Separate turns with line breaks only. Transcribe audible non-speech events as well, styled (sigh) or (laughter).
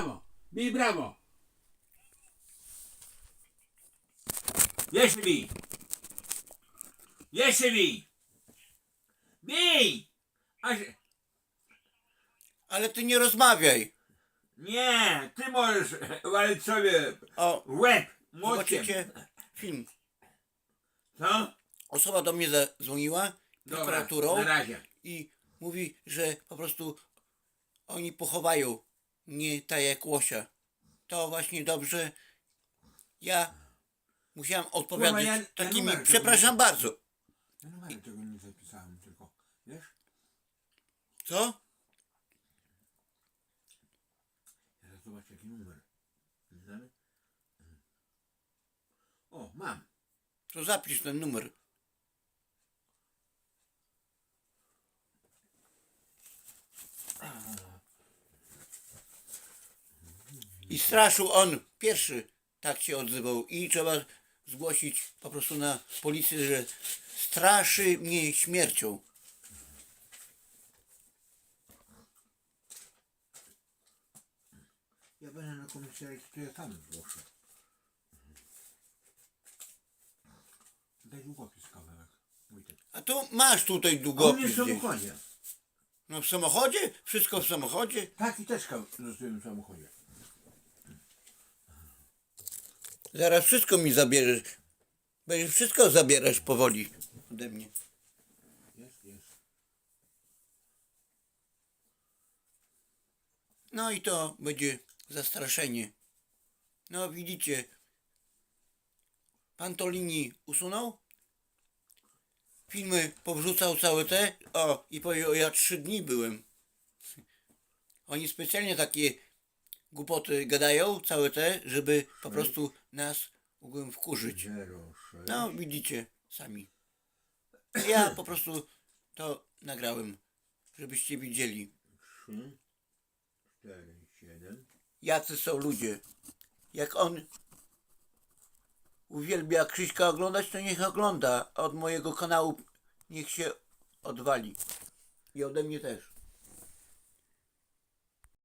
Brawo. Bij brawo.
Jeszcze bij. Jeszcze bij. Bij! Aż...
Ale ty nie rozmawiaj.
Nie, ty możesz (laughs) walić sobie
O,
łeb
zobaczycie film.
Co?
Osoba do mnie zadzwoniła
Dobra,
prokuraturą
na razie.
i mówi, że po prostu oni pochowają mnie tak jak łosia. To właśnie dobrze. Ja musiałem odpowiadać
ja- ja
takimi,
tego
przepraszam bardzo.
Ja numeru tego nie zapisałem tylko, wiesz?
Co?
Teraz zobacz jaki numer. Znamy? O, mam.
To zapisz ten numer. I straszył on pierwszy tak się odzywał i trzeba zgłosić po prostu na policję, że straszy mnie śmiercią.
Ja będę na komisariacie, to ja tam zgłoszę. Daj długopis kawałek.
A tu masz tutaj
A mnie
długopis
w
gdzieś.
samochodzie.
No w samochodzie? Wszystko w samochodzie?
Tak i też zostawiłem w samochodzie.
Zaraz wszystko mi zabierzesz. Będziesz wszystko zabierasz powoli ode mnie. No i to będzie zastraszenie. No widzicie, pan Tolini usunął. Filmy powrzucał całe te. O, i powiedział, ja trzy dni byłem. Oni specjalnie takie głupoty gadają, całe te, żeby po prostu nas mogłem wkurzyć.
Zero, sześć.
No, widzicie sami. Ja po prostu to nagrałem, żebyście widzieli.
Trzy, cztery, siedem.
jacy są ludzie. Jak on uwielbia Krzyśka oglądać, to niech ogląda. a Od mojego kanału niech się odwali. I ode mnie też.